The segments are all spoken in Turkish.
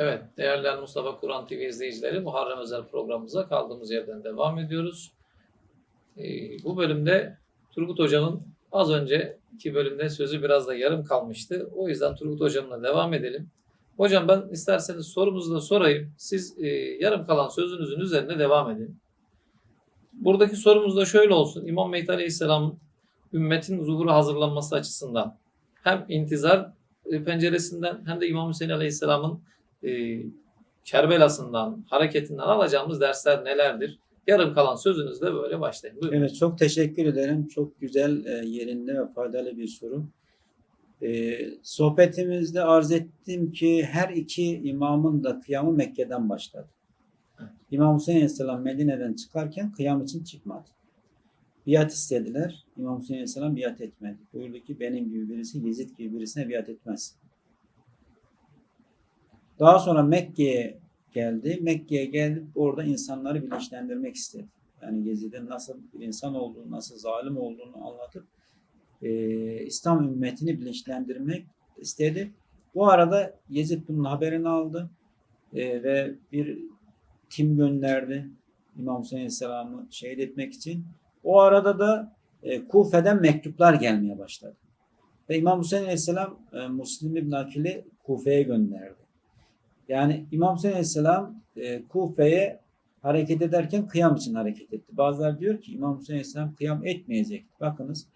Evet, değerli Mustafa Kur'an TV izleyicileri Muharrem Özel programımıza kaldığımız yerden devam ediyoruz. Ee, bu bölümde Turgut Hocam'ın az önceki bölümde sözü biraz da yarım kalmıştı. O yüzden Turgut Hocam'la devam edelim. Hocam ben isterseniz sorumuzu da sorayım. Siz e, yarım kalan sözünüzün üzerine devam edin. Buradaki sorumuz da şöyle olsun. İmam Mehdi Aleyhisselam ümmetin zuhuru hazırlanması açısından hem intizar penceresinden hem de İmam Hüseyin Aleyhisselam'ın e, Kerbela'sından, hareketinden alacağımız dersler nelerdir? Yarım kalan sözünüzle böyle başlayın. Buyurun. Evet çok teşekkür ederim. Çok güzel e, yerinde ve faydalı bir soru. E, sohbetimizde arz ettim ki her iki imamın da kıyamı Mekke'den başladı. Evet. İmam Hüseyin Aleyhisselam Medine'den çıkarken kıyam için çıkmadı. Biat istediler. İmam Hüseyin Aleyhisselam biat etmedi. Buyurdu ki benim gibi birisi Yezid gibi birisine biat etmez. Daha sonra Mekke'ye geldi. Mekke'ye gelip orada insanları bilinçlendirmek istedi. Yani Yezid'in nasıl bir insan olduğunu, nasıl zalim olduğunu anlatıp e, İslam ümmetini bilinçlendirmek istedi. Bu arada Yezid bunun haberini aldı e, ve bir tim gönderdi İmam Hüseyin Aleyhisselam'ı şehit etmek için. O arada da e, Kufe'den mektuplar gelmeye başladı. Ve İmam Hüseyin Aleyhisselam e, Müslim İbn Akil'i Kufe'ye gönderdi. Yani İmam Hüseyin Aleyhisselam e, Kufe'ye hareket ederken kıyam için hareket etti. Bazıları diyor ki İmam Hüseyin Aleyhisselam kıyam etmeyecek. Bakınız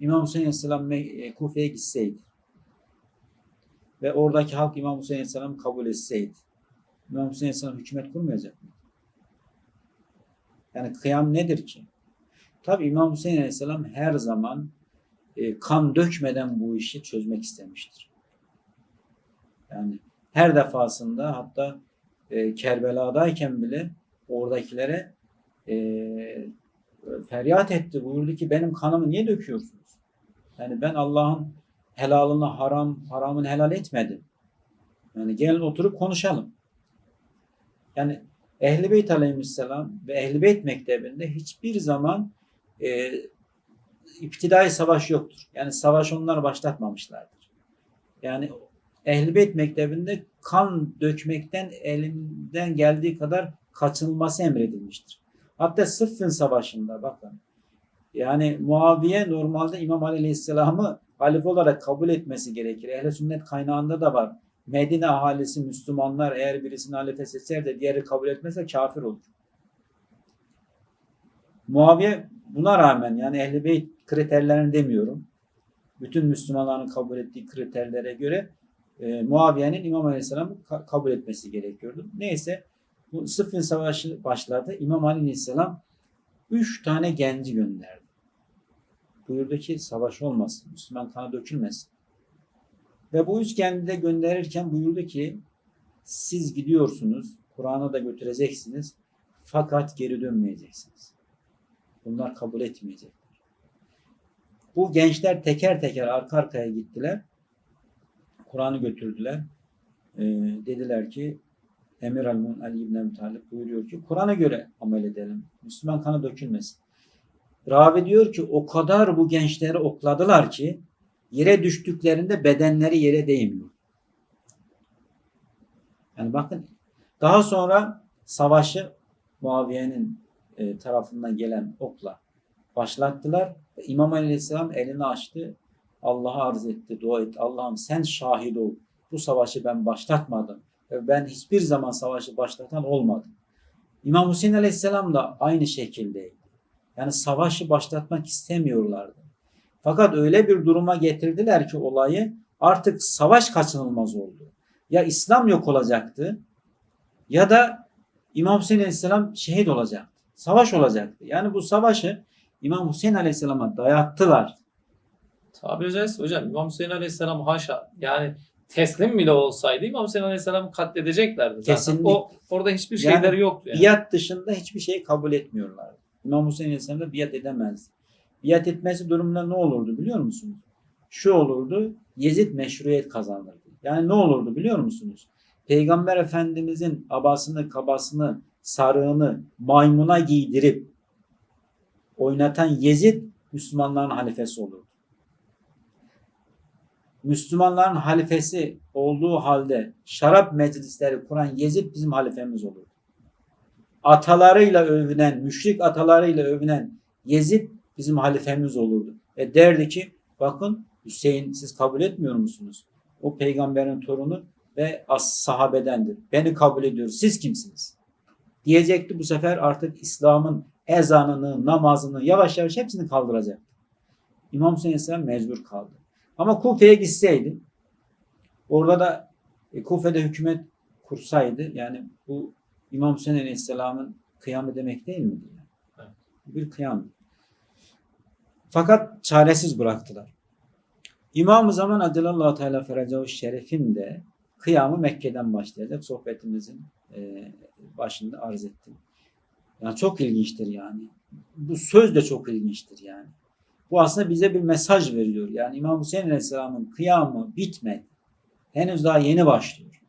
İmam Hüseyin Aleyhisselam e, Kufe'ye gitseydi ve oradaki halk İmam Hüseyin Aleyhisselam'ı kabul etseydi İmam Hüseyin Aleyhisselam hükümet kurmayacak mı? Yani kıyam nedir ki? Tabi İmam Hüseyin Aleyhisselam her zaman e, kan dökmeden bu işi çözmek istemiştir. Yani her defasında hatta e, Kerbela'dayken bile oradakilere e, feryat etti. Buyurdu ki benim kanımı niye döküyorsunuz? Yani ben Allah'ın helalını haram, haramını helal etmedim. Yani gelin oturup konuşalım. Yani Ehl-i Beyt Aleyhisselam ve Ehl-i Beyt Mektebi'nde hiçbir zaman e, iptidai savaş yoktur. Yani savaş onlar başlatmamışlardır. Yani Ehl-i Beyt Mektebi'nde kan dökmekten elinden geldiği kadar kaçınılması emredilmiştir. Hatta Sıffın Savaşı'nda bakın. Yani Muaviye normalde İmam Ali Aleyhisselam'ı halife olarak kabul etmesi gerekir. Ehl-i Sünnet kaynağında da var. Medine ahalisi Müslümanlar eğer birisini halife seçer de diğeri kabul etmezse kafir olur. Muaviye buna rağmen yani Ehl-i Beyt kriterlerini demiyorum. Bütün Müslümanların kabul ettiği kriterlere göre e, Muaviye'nin İmam Aleyhisselam'ı ka- kabul etmesi gerekiyordu. Neyse bu Sıffin Savaşı başladı. İmam Aleyhisselam üç tane genci gönderdi. Buyurdu ki savaş olmasın, Müslüman kanı dökülmesin. Ve bu üç genci de gönderirken buyurdu ki siz gidiyorsunuz, Kur'an'a da götüreceksiniz fakat geri dönmeyeceksiniz. Bunlar kabul etmeyecekler. Bu gençler teker teker arka arkaya gittiler. Kur'an'ı götürdüler. Ee, dediler ki Emir Almun Ali İbn Ebi Talib buyuruyor ki Kur'an'a göre amel edelim. Müslüman kanı dökülmesin. Ravi diyor ki o kadar bu gençleri okladılar ki yere düştüklerinde bedenleri yere değmiyor. Yani bakın daha sonra savaşı Muaviye'nin e, tarafından gelen okla başlattılar. İmam Aleyhisselam elini açtı. Allah'a arz etti, dua etti. Allah'ım sen şahit ol. Bu savaşı ben başlatmadım. Ben hiçbir zaman savaşı başlatan olmadım. İmam Hüseyin Aleyhisselam da aynı şekildeydi. Yani savaşı başlatmak istemiyorlardı. Fakat öyle bir duruma getirdiler ki olayı artık savaş kaçınılmaz oldu. Ya İslam yok olacaktı ya da İmam Hüseyin Aleyhisselam şehit olacaktı. Savaş olacaktı. Yani bu savaşı İmam Hüseyin Aleyhisselam'a dayattılar. Tabiri hocam İmam Hüseyin Aleyhisselam haşa yani teslim bile olsaydı İmam Hüseyin Aleyhisselam'ı katledeceklerdi zaten. Kesinlikle. O, orada hiçbir Yani şeyleri yoktu. Yani. Biat dışında hiçbir şeyi kabul etmiyorlardı. İmam Hüseyin Aleyhisselam da biat edemezdi. Biat etmesi durumunda ne olurdu biliyor musunuz? Şu olurdu, Yezid meşruiyet kazanırdı. Yani ne olurdu biliyor musunuz? Peygamber Efendimizin abasını, kabasını, sarığını maymuna giydirip oynatan Yezid Müslümanların halifesi olurdu. Müslümanların halifesi olduğu halde şarap meclisleri kuran Yezid bizim halifemiz olur. Atalarıyla övünen, müşrik atalarıyla övünen Yezid bizim halifemiz olurdu. Ve derdi ki bakın Hüseyin siz kabul etmiyor musunuz? O peygamberin torunu ve as sahabedendir. Beni kabul ediyor. Siz kimsiniz? Diyecekti bu sefer artık İslam'ın ezanını, namazını yavaş yavaş hepsini kaldıracak. İmam Hüseyin mecbur kaldı. Ama Kufe'ye gitseydi orada da e, Kufe'de hükümet kursaydı yani bu İmam Hüseyin Aleyhisselam'ın kıyamı demek değil? Yani? Evet. Bir kıyam. Fakat çaresiz bıraktılar. İmam-ı Zaman Adilallahu Teala Feracahu Şerif'in de kıyamı Mekke'den başlayacak. Sohbetimizin e, başında arz ettim. Yani çok ilginçtir yani. Bu söz de çok ilginçtir yani. Bu aslında bize bir mesaj veriyor. Yani İmam Hüseyin Aleyhisselam'ın kıyamı bitmedi. Henüz daha yeni başlıyor.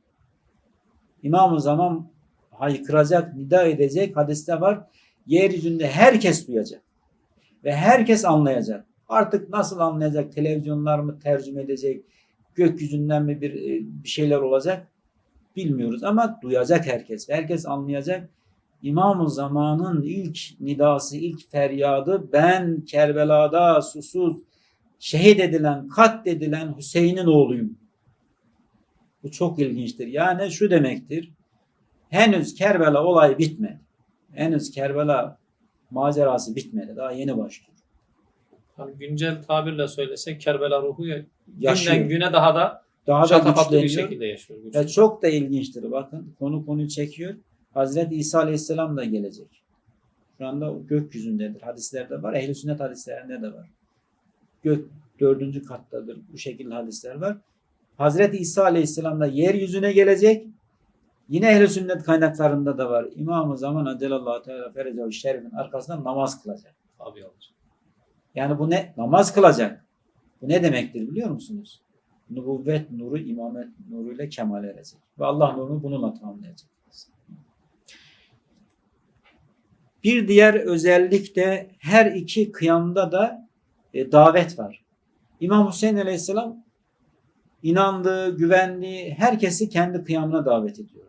İmam-ı Zaman haykıracak, nida edecek hadiste var. Yeryüzünde herkes duyacak. Ve herkes anlayacak. Artık nasıl anlayacak? Televizyonlar mı tercüme edecek? Gökyüzünden mi bir, e, bir şeyler olacak? Bilmiyoruz ama duyacak herkes. Herkes anlayacak. İmam-ı Zaman'ın ilk nidası, ilk feryadı ben Kerbela'da susuz şehit edilen, katledilen Hüseyin'in oğluyum. Bu çok ilginçtir. Yani şu demektir. Henüz Kerbela olayı bitmedi. Henüz Kerbela macerası bitmedi. Daha yeni başlıyor. Hani güncel tabirle söylesek Kerbela ruhu ya- Yaşıyor. günden güne daha da Daha da şatafatlı bir güçleniyor. şekilde yaşıyor. Ve güçleniyor. çok da ilginçtir. Bakın konu konuyu çekiyor. Hazreti İsa Aleyhisselam da gelecek. Şu anda gökyüzündedir. Hadislerde var. Ehl-i sünnet hadislerinde de var. Gök dördüncü kattadır. Bu şekilde hadisler var. Hazreti İsa Aleyhisselam da yeryüzüne gelecek. Yine ehl-i sünnet kaynaklarında da var. İmam-ı Zaman Acelallahu Teala Ferecahu Şerif'in arkasında namaz kılacak. Tabii olacak. Yani bu ne? Namaz kılacak. Bu ne demektir biliyor musunuz? Nubuvvet nuru, imamet nuruyla kemal erecek. Ve Allah nurunu bununla tamamlayacak. Bir diğer özellik de her iki kıyamda da e, davet var. İmam Hüseyin Aleyhisselam inandığı, güvendiği herkesi kendi kıyamına davet ediyor.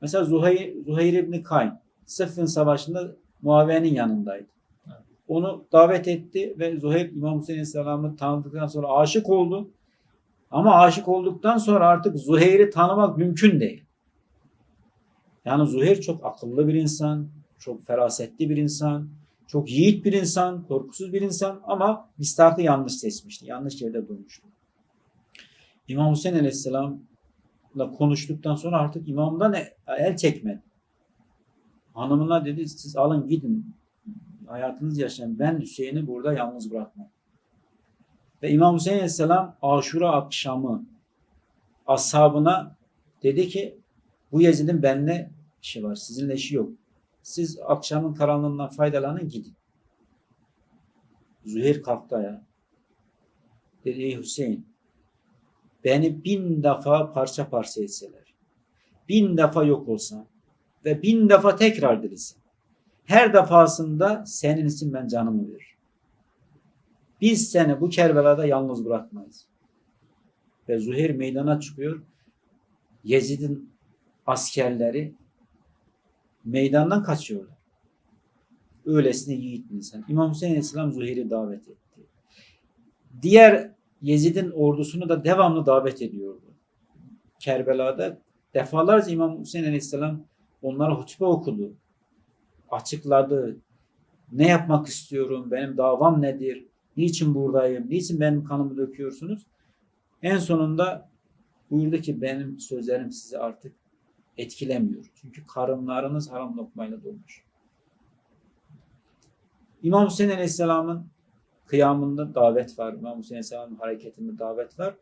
Mesela Zuhayr, Zuhayr İbni Kayn Sıffın Savaşı'nda Muaviye'nin yanındaydı. Onu davet etti ve Zuhayr İmam Hüseyin Aleyhisselam'ı tanıdıktan sonra aşık oldu. Ama aşık olduktan sonra artık Zuhayr'i tanımak mümkün değil. Yani Zuhayr çok akıllı bir insan, çok ferasetli bir insan, çok yiğit bir insan, korkusuz bir insan ama mistakı yanlış seçmişti. Yanlış yerde durmuştu. İmam Hüseyin Aleyhisselam'la konuştuktan sonra artık imamdan el çekmedi. Hanımına dedi siz alın gidin hayatınız yaşayın. Ben Hüseyin'i burada yalnız bırakmam. Ve İmam Hüseyin Aleyhisselam aşura akşamı ashabına dedi ki bu Yezid'in benimle işi var. Sizinle işi yok. Siz akşamın karanlığından faydalanın gidin. Züheyr kalktı ayağa. Dedi ey Hüseyin beni bin defa parça parça etseler, bin defa yok olsam ve bin defa tekrar dirilsem, her defasında senin için ben canımı veririm. Biz seni bu Kerbela'da yalnız bırakmayız. Ve Zuhair meydana çıkıyor. Yezid'in askerleri meydandan kaçıyorlar. Öylesine yiğit insan. İmam Hüseyin Aleyhisselam Zuhair'i davet etti. Diğer Yezid'in ordusunu da devamlı davet ediyordu. Kerbela'da defalarca İmam Hüseyin Aleyhisselam onlara hutbe okudu. Açıkladı. Ne yapmak istiyorum? Benim davam nedir? Niçin buradayım? Niçin benim kanımı döküyorsunuz? En sonunda buyurdu ki benim sözlerim sizi artık etkilemiyor. Çünkü karınlarınız haram lokmayla dolmuş. İmam Hüseyin Aleyhisselam'ın kıyamında davet var. İmam Hüseyin Aleyhisselam'ın hareketinde davet var.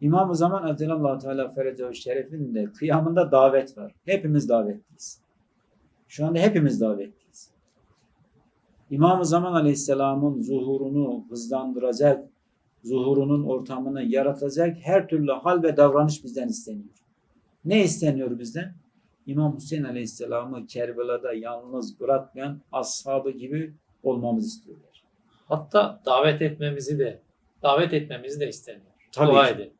İmam-ı Zaman Azilallahu Teala Ferecehu Şeref'in de kıyamında davet var. Hepimiz davetliyiz. Şu anda hepimiz davetliyiz. İmam-ı Zaman Aleyhisselam'ın zuhurunu hızlandıracak, zuhurunun ortamını yaratacak her türlü hal ve davranış bizden isteniyor. Ne isteniyor bizden? İmam Hüseyin Aleyhisselam'ı Kerbela'da yalnız bırakmayan ashabı gibi olmamızı istiyorlar. Hatta davet etmemizi de davet etmemizi de istemiyor. Tabii Dua ki. edin.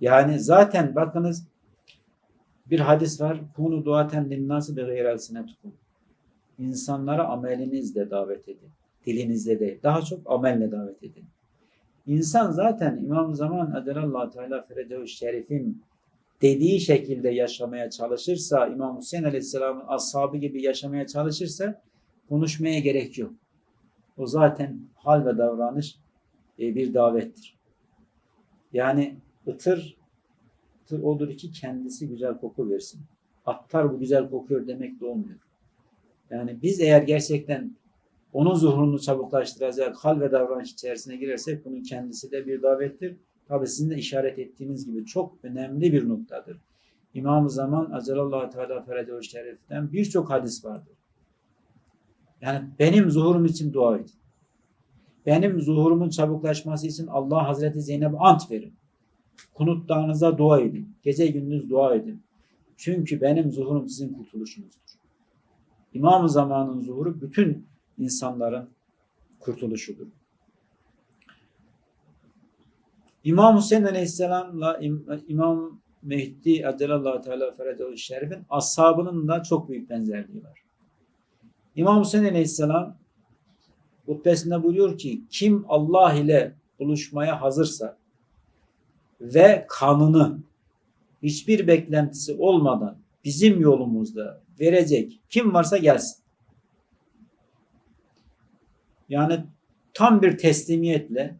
Yani zaten bakınız bir hadis var. Kunu duaten linnâsı bi gayrel sinetukum. İnsanlara amelinizle davet edin. Dilinizle değil. Daha çok amelle davet edin. İnsan zaten İmam Zaman Adelallah Teala Ferecehu Şerif'in dediği şekilde yaşamaya çalışırsa, İmam Hüseyin Aleyhisselam'ın ashabı gibi yaşamaya çalışırsa konuşmaya gerek yok. O zaten hal ve davranış e, bir davettir. Yani ıtır, ıtır odur ki kendisi güzel koku versin. Attar bu güzel kokuyor demek de olmuyor. Yani biz eğer gerçekten onun zuhurunu çabuklaştıracak hal ve davranış içerisine girersek bunun kendisi de bir davettir. Tabi sizin de işaret ettiğiniz gibi çok önemli bir noktadır. İmam-ı Zaman Azalallahu Teala Ferede Şerif'ten birçok hadis vardır. Yani benim zuhurum için dua edin. Benim zuhurumun çabuklaşması için Allah Hazreti Zeynep ant verin. Kunutlarınıza dua edin. Gece gündüz dua edin. Çünkü benim zuhurum sizin kurtuluşunuzdur. İmam-ı Zaman'ın zuhuru bütün insanların kurtuluşudur. İmam Hüseyin Aleyhisselam'la İm- İmam Mehdi Adelallahu Teala Feradahu Şerif'in ashabının da çok büyük benzerliği var. İmam Hüseyin Aleyhisselam hutbesinde buyuruyor ki kim Allah ile buluşmaya hazırsa ve kanını hiçbir beklentisi olmadan bizim yolumuzda verecek kim varsa gelsin. Yani tam bir teslimiyetle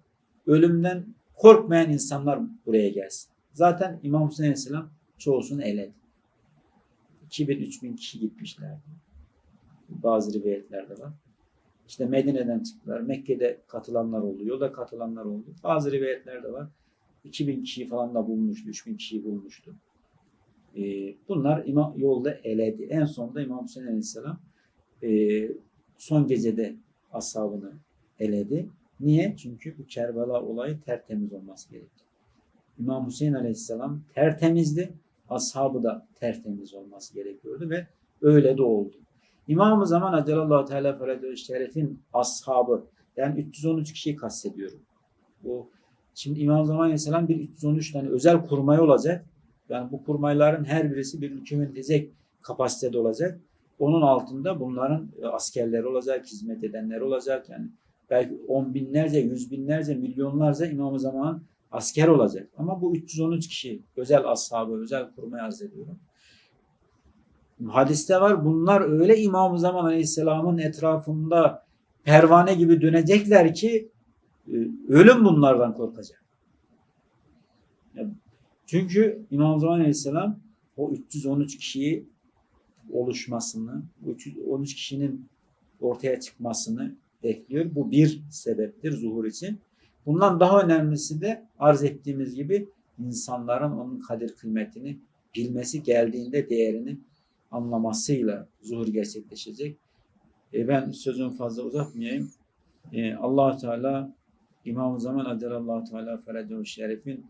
ölümden korkmayan insanlar buraya gelsin. Zaten İmam Hüseyin Aleyhisselam çoğusunu eledi. 2000-3000 kişi gitmişlerdi. Bazı rivayetlerde var. İşte Medine'den çıktılar. Mekke'de katılanlar oldu. Yolda katılanlar oldu. Bazı rivayetlerde var. 2000 kişiyi falan da bulmuştu. 3000 kişiyi bulmuştu. Ee, bunlar imam, yolda eledi. En sonunda İmam Hüseyin Aleyhisselam e, son gecede ashabını eledi. Niye? Çünkü bu Kerbela olayı tertemiz olması gerekti. İmam Hüseyin Aleyhisselam tertemizdi. Ashabı da tertemiz olması gerekiyordu ve öyle de oldu. İmam-ı Zaman Adelallahu Teala Feradu Şeref'in ashabı yani 313 kişiyi kastediyorum. Bu şimdi İmam-ı Zaman Aleyhisselam bir 313 tane özel kurmay olacak. Yani bu kurmayların her birisi bir ülke yönetecek kapasitede olacak. Onun altında bunların e, askerleri olacak, hizmet edenler olacak. Yani belki on binlerce, yüz binlerce, milyonlarca İmam-ı Zaman asker olacak. Ama bu 313 kişi özel ashabı, özel kurmayı arz ediyorum. Hadiste var bunlar öyle İmam-ı Zaman Aleyhisselam'ın etrafında pervane gibi dönecekler ki e, ölüm bunlardan korkacak. Çünkü İmam-ı Zaman Aleyhisselam o 313 kişiyi oluşmasını, bu 313 kişinin ortaya çıkmasını bekliyor. Bu bir sebeptir zuhur için. Bundan daha önemlisi de arz ettiğimiz gibi insanların onun kadir kıymetini bilmesi geldiğinde değerini anlamasıyla zuhur gerçekleşecek. E ben sözümü fazla uzatmayayım. E, allah Teala İmam-ı Zaman Adelallahu Teala Feracahu Şerif'in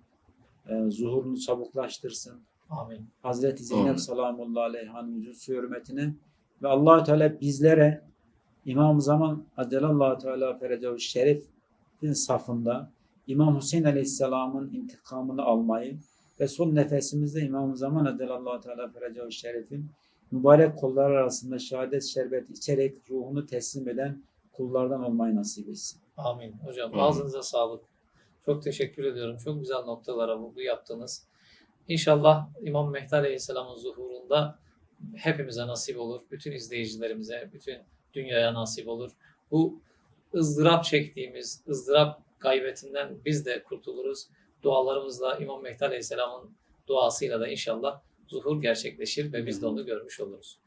e, zuhurunu çabuklaştırsın. Amin. Hazreti Zeynep Amin. salamullahi aleyhanın yüzü su hürmetine ve allah Teala bizlere İmam-ı Zaman Adelallahu Teala Feracahu Şerif'in safında İmam Hüseyin Aleyhisselam'ın intikamını almayı ve son nefesimizde İmam-ı Zaman Adelallahu Teala Feracahu Şerif'in mübarek kollar arasında şehadet şerbeti içerek ruhunu teslim eden kullardan olmayı nasip etsin. Amin. Hocam Amin. ağzınıza sağlık. Çok teşekkür ediyorum. Çok güzel noktalara vurgu yaptınız. İnşallah İmam Mehdi Aleyhisselam'ın zuhurunda hepimize nasip olur. Bütün izleyicilerimize, bütün dünyaya nasip olur. Bu ızdırap çektiğimiz, ızdırap gaybetinden biz de kurtuluruz. Dualarımızla İmam Mehdi Aleyhisselam'ın duasıyla da inşallah zuhur gerçekleşir ve biz de onu görmüş oluruz.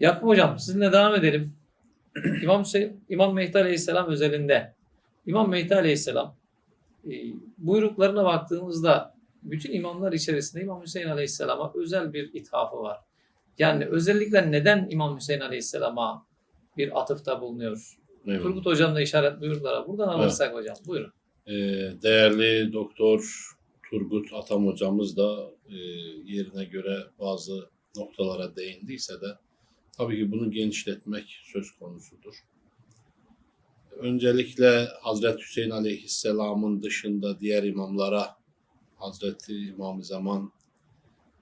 Yakup Hocam sizinle devam edelim. İmam, Hüseyin, İmam Mehdi Aleyhisselam özelinde İmam Mehdi Aleyhisselam e, buyruklarına baktığımızda bütün imamlar içerisinde İmam Hüseyin Aleyhisselam'a özel bir ithafı var. Yani özellikle neden İmam Hüseyin Aleyhisselam'a bir atıfta bulunuyor? Eyvallah. Turgut Hocam da işaret buyurdular. Buradan alırsak hocam buyurun. Ee, değerli doktor Turgut Atam hocamız da e, yerine göre bazı noktalara değindiyse de tabii ki bunu genişletmek söz konusudur. öncelikle Hazreti Hüseyin Aleyhisselam'ın dışında diğer imamlara Hazreti İmam-ı Zaman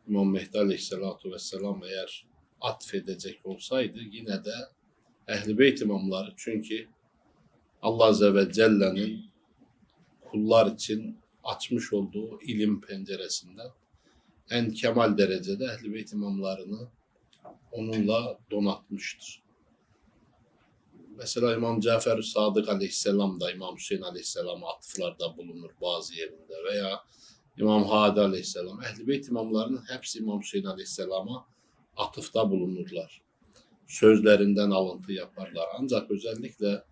İmam Mehdi Aleyhisselatu Vesselam eğer atfedecek olsaydı yine de Ehl-i Beyt imamları çünkü Allah Azze ve Celle'nin kullar için açmış olduğu ilim penceresinden en kemal derecede Ehl-i Beyt imamlarını onunla donatmıştır. Mesela İmam Cafer Sadık Aleyhisselam da İmam Hüseyin Aleyhisselam'a atıflarda bulunur bazı yerinde veya İmam Hadi Aleyhisselam. Ehl-i Beyt imamlarının hepsi İmam Hüseyin Aleyhisselam'a atıfta bulunurlar. Sözlerinden alıntı yaparlar. Ancak özellikle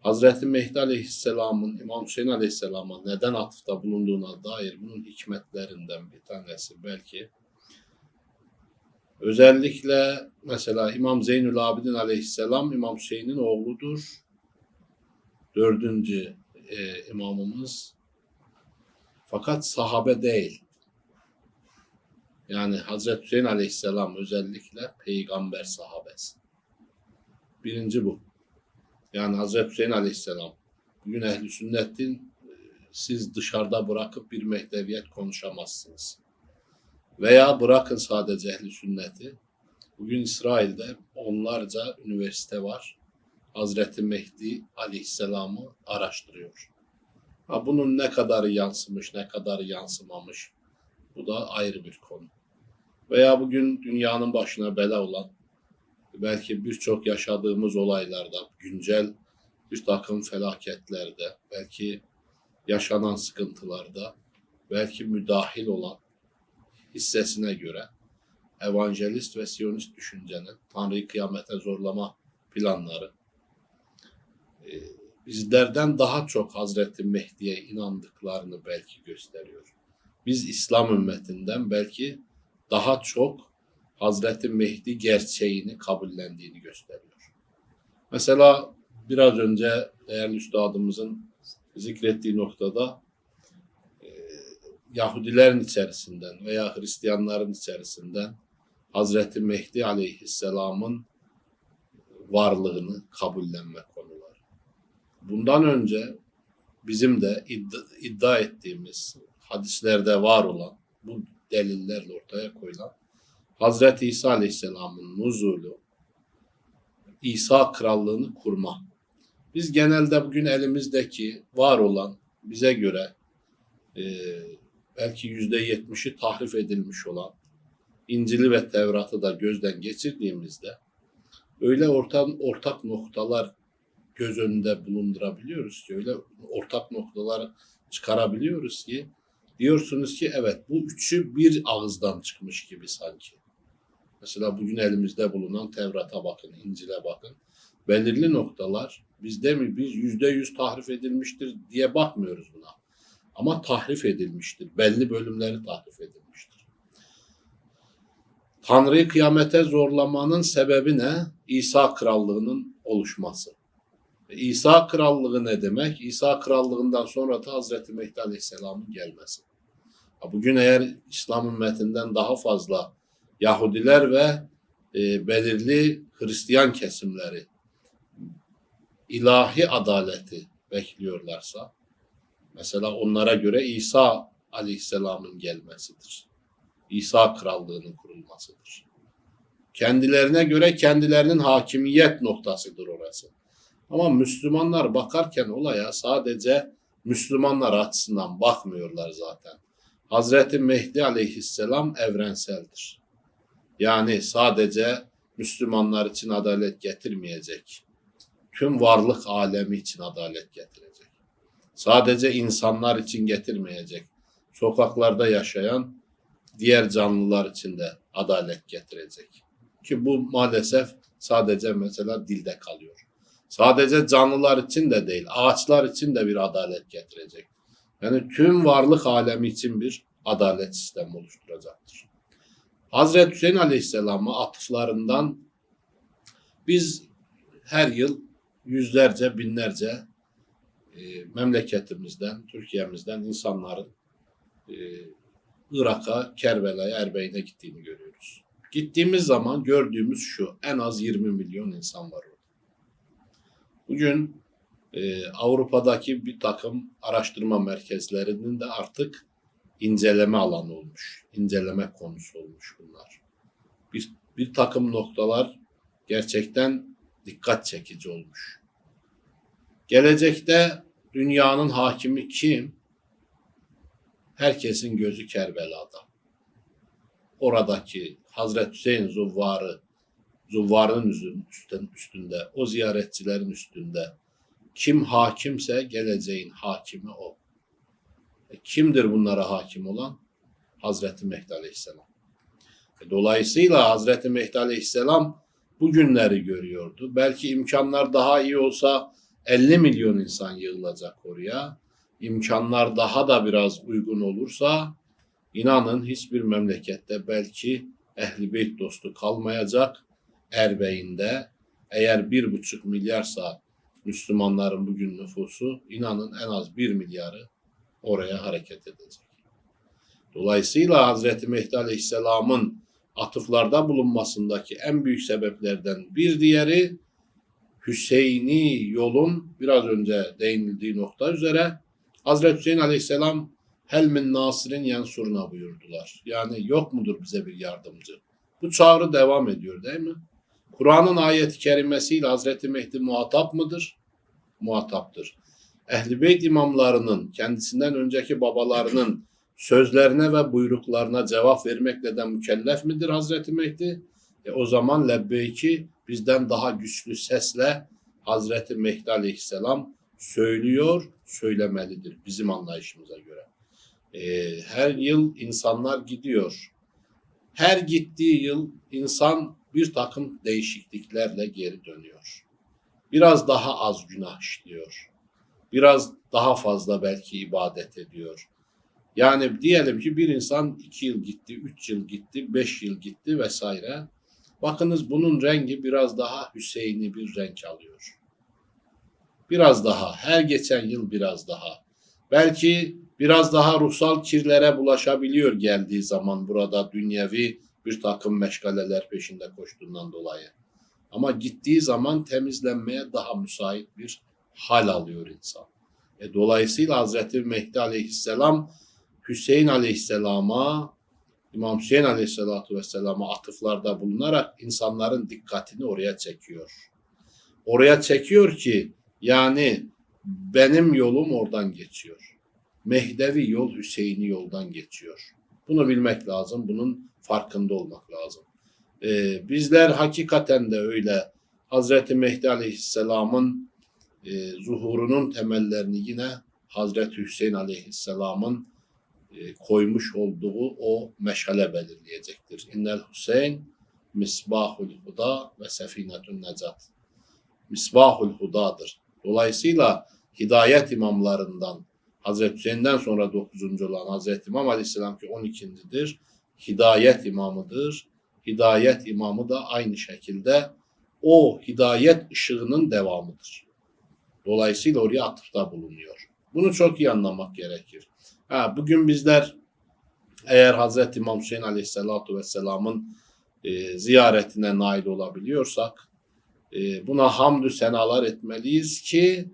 Hazreti Mehdi Aleyhisselam'ın İmam Hüseyin Aleyhisselam'a neden atıfta bulunduğuna dair bunun hikmetlerinden bir tanesi belki özellikle mesela İmam Zeynül Abidin Aleyhisselam İmam Hüseyin'in oğludur. Dördüncü e, imamımız. Fakat sahabe değil. Yani Hazreti Hüseyin Aleyhisselam özellikle peygamber sahabesi. Birinci bu. Yani Hazreti Hüseyin Aleyhisselam bugün ehli sünnetin e, siz dışarıda bırakıp bir mehdeviyet konuşamazsınız. Veya bırakın sadece ehli sünneti. Bugün İsrail'de onlarca üniversite var. Hazreti Mehdi Aleyhisselam'ı araştırıyor. Ha, bunun ne kadarı yansımış, ne kadarı yansımamış bu da ayrı bir konu. Veya bugün dünyanın başına bela olan belki birçok yaşadığımız olaylarda, güncel bir takım felaketlerde, belki yaşanan sıkıntılarda, belki müdahil olan hissesine göre evangelist ve siyonist düşüncenin Tanrı'yı kıyamete zorlama planları e, bizlerden daha çok Hazreti Mehdi'ye inandıklarını belki gösteriyor. Biz İslam ümmetinden belki daha çok Hazreti Mehdi gerçeğini kabullendiğini gösteriyor. Mesela biraz önce değerli üstadımızın zikrettiği noktada e, Yahudilerin içerisinden veya Hristiyanların içerisinden Hazreti Mehdi Aleyhisselam'ın varlığını kabullenme konuları. Bundan önce bizim de iddia, iddia ettiğimiz hadislerde var olan bu delillerle ortaya koyulan Hazreti İsa Aleyhisselam'ın nuzulu, İsa krallığını kurma. Biz genelde bugün elimizdeki var olan bize göre e, belki yüzde yetmişi tahrif edilmiş olan İncil'i ve Tevrat'ı da gözden geçirdiğimizde öyle ortak, ortak noktalar göz önünde bulundurabiliyoruz ki öyle ortak noktalar çıkarabiliyoruz ki diyorsunuz ki evet bu üçü bir ağızdan çıkmış gibi sanki. Mesela bugün elimizde bulunan Tevrat'a bakın, İncil'e bakın. Belirli noktalar bizde mi biz yüzde yüz tahrif edilmiştir diye bakmıyoruz buna. Ama tahrif edilmiştir. Belli bölümleri tahrif edilmiştir. Tanrı'yı kıyamete zorlamanın sebebi ne? İsa krallığının oluşması. İsa krallığı ne demek? İsa krallığından sonra da Hazreti Mehdi Aleyhisselam'ın gelmesi. Bugün eğer İslam ümmetinden daha fazla Yahudiler ve e, belirli Hristiyan kesimleri ilahi adaleti bekliyorlarsa mesela onlara göre İsa Aleyhisselam'ın gelmesidir. İsa krallığının kurulmasıdır. Kendilerine göre kendilerinin hakimiyet noktasıdır orası. Ama Müslümanlar bakarken olaya sadece Müslümanlar açısından bakmıyorlar zaten. Hazreti Mehdi aleyhisselam evrenseldir. Yani sadece Müslümanlar için adalet getirmeyecek. Tüm varlık alemi için adalet getirecek. Sadece insanlar için getirmeyecek. Sokaklarda yaşayan diğer canlılar için de adalet getirecek. Ki bu maalesef sadece mesela dilde kalıyor. Sadece canlılar için de değil, ağaçlar için de bir adalet getirecek. Yani tüm varlık alemi için bir adalet sistemi oluşturacaktır. Hazreti Hüseyin Aleyhisselam'a atıflarından biz her yıl yüzlerce, binlerce e, memleketimizden, Türkiye'mizden insanların e, Irak'a, Kerbela'ya, Erbeyn'e gittiğini görüyoruz. Gittiğimiz zaman gördüğümüz şu, en az 20 milyon insan var orada. Bugün e, Avrupa'daki bir takım araştırma merkezlerinin de artık inceleme alanı olmuş. inceleme konusu olmuş bunlar. Bir, bir takım noktalar gerçekten dikkat çekici olmuş. Gelecekte dünyanın hakimi kim? Herkesin gözü Kerbela'da. Oradaki Hazreti Hüseyin Zuvvarı, Zuvvar'ın üstün- üstünde, o ziyaretçilerin üstünde kim hakimse geleceğin hakimi o. E, kimdir bunlara hakim olan? Hazreti Mehdi Aleyhisselam. E, Dolayısıyla Hazreti Mehdi Aleyhisselam bu günleri görüyordu. Belki imkanlar daha iyi olsa 50 milyon insan yığılacak oraya. İmkanlar daha da biraz uygun olursa inanın hiçbir memlekette belki Ehl-i Beyt dostu kalmayacak. Erbeğinde eğer bir buçuk milyarsa Müslümanların bugün nüfusu inanın en az bir milyarı oraya hareket edecek. Dolayısıyla Hazreti Mehdi Aleyhisselam'ın atıflarda bulunmasındaki en büyük sebeplerden bir diğeri Hüseyini yolun biraz önce değinildiği nokta üzere Hazreti Hüseyin Aleyhisselam Helmin Nasir'in yansuruna buyurdular. Yani yok mudur bize bir yardımcı? Bu çağrı devam ediyor değil mi? Kur'an'ın ayet-i kerimesiyle Hazreti Mehdi muhatap mıdır? Muhataptır. Ehl-i Beyt imamlarının kendisinden önceki babalarının sözlerine ve buyruklarına cevap vermekle de mükellef midir Hazreti Mehdi? E o zaman lebbeyki bizden daha güçlü sesle Hazreti Mehdi Aleyhisselam söylüyor, söylemelidir bizim anlayışımıza göre. E, her yıl insanlar gidiyor. Her gittiği yıl insan bir takım değişikliklerle geri dönüyor. Biraz daha az günah işliyor. Biraz daha fazla belki ibadet ediyor. Yani diyelim ki bir insan iki yıl gitti, üç yıl gitti, beş yıl gitti vesaire. Bakınız bunun rengi biraz daha Hüseyin'i bir renk alıyor. Biraz daha, her geçen yıl biraz daha. Belki biraz daha ruhsal kirlere bulaşabiliyor geldiği zaman burada dünyevi bir takım meşgaleler peşinde koştuğundan dolayı. Ama gittiği zaman temizlenmeye daha müsait bir hal alıyor insan. E, dolayısıyla Hazreti Mehdi Aleyhisselam Hüseyin Aleyhisselam'a İmam Hüseyin Aleyhisselatü Vesselam'a atıflarda bulunarak insanların dikkatini oraya çekiyor. Oraya çekiyor ki yani benim yolum oradan geçiyor. Mehdevi yol Hüseyin'i yoldan geçiyor. Bunu bilmek lazım. Bunun farkında olmak lazım. Ee, bizler hakikaten de öyle Hazreti Mehdi Aleyhisselam'ın e, zuhurunun temellerini yine Hazreti Hüseyin Aleyhisselam'ın e, koymuş olduğu o meşale belirleyecektir. İnnel Hüseyin misbahul huda ve sefinetun necat. Misbahul hudadır. Dolayısıyla hidayet imamlarından Hazreti Hüseyin'den sonra 9. olan Hazreti İmam Aleyhisselam ki 12.dir. Hidayet imamıdır. Hidayet imamı da aynı şekilde o hidayet ışığının devamıdır. Dolayısıyla oraya atıfta bulunuyor. Bunu çok iyi anlamak gerekir. Ha, bugün bizler eğer Hazreti İmam Hüseyin Aleyhisselatü Vesselam'ın e, ziyaretine nail olabiliyorsak e, buna hamdü senalar etmeliyiz ki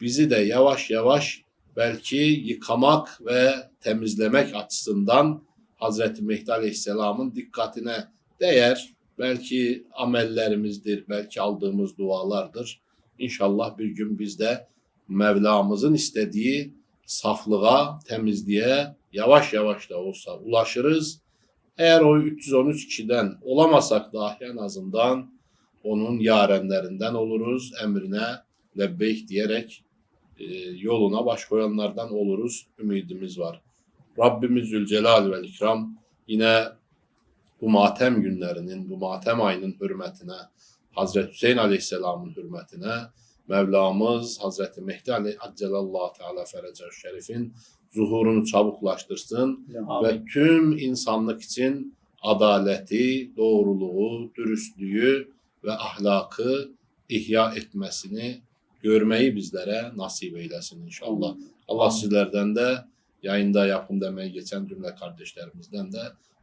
bizi de yavaş yavaş belki yıkamak ve temizlemek açısından Hazreti Mehdi Aleyhisselam'ın dikkatine değer. Belki amellerimizdir, belki aldığımız dualardır. İnşallah bir gün biz de Mevlamızın istediği saflığa, temizliğe yavaş yavaş da olsa ulaşırız. Eğer o 313 kişiden olamasak dahi en azından onun yarenlerinden oluruz. Emrine lebbeyk diyerek e, yoluna baş koyanlardan oluruz. Ümidimiz var. Rabbimiz Zülcelal ve İkram yine bu matem günlerinin, bu matem ayının hürmetine, Hazreti Hüseyin Aleyhisselam'ın hürmetine Mevlamız Hazreti Mehdi Aleyhisselallahu Teala Ferece Şerif'in zuhurunu çabuklaştırsın ve tüm insanlık için adaleti, doğruluğu, dürüstlüğü ve ahlakı ihya etmesini görmeyi bizlere nasip eylesin inşallah. Allah sizlerden de yayında yapım demeye geçen cümle kardeşlerimizden de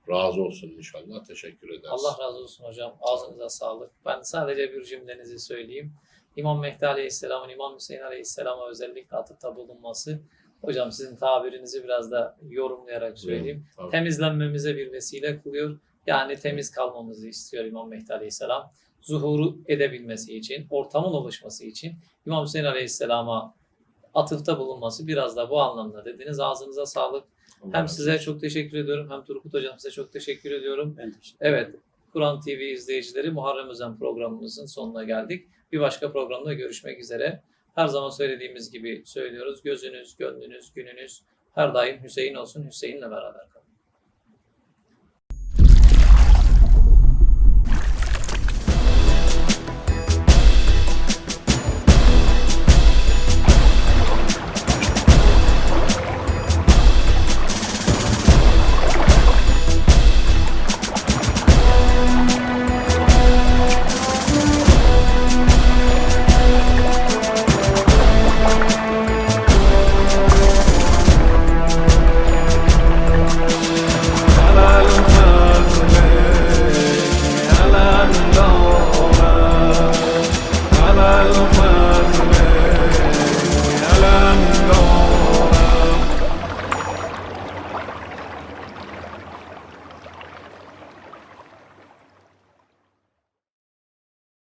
razı olsun inşallah. Teşekkür ederiz. Allah razı olsun hocam. Ağzınıza sağlık. Ben sadece bir cümlenizi söyleyeyim. İmam Mehdi Aleyhisselam'ın İmam Hüseyin Aleyhisselam'a özellikle atıfta bulunması. Hocam sizin tabirinizi biraz da yorumlayarak söyleyeyim. Tabii. Temizlenmemize bir vesile kılıyor. Yani temiz kalmamızı istiyor İmam Mehdi Aleyhisselam. Zuhuru edebilmesi için, ortamın oluşması için İmam Hüseyin Aleyhisselam'a atıfta bulunması biraz da bu anlamda dediniz. Ağzınıza sağlık. Allah Hem size çok teşekkür ediyorum hem Turgut Hocam size çok teşekkür ediyorum. Ben teşekkür Evet, Kur'an TV izleyicileri Muharrem Özen programımızın sonuna geldik. Bir başka programda görüşmek üzere. Her zaman söylediğimiz gibi söylüyoruz. Gözünüz, gönlünüz, gününüz her daim Hüseyin olsun. Hüseyin'le beraber kalın.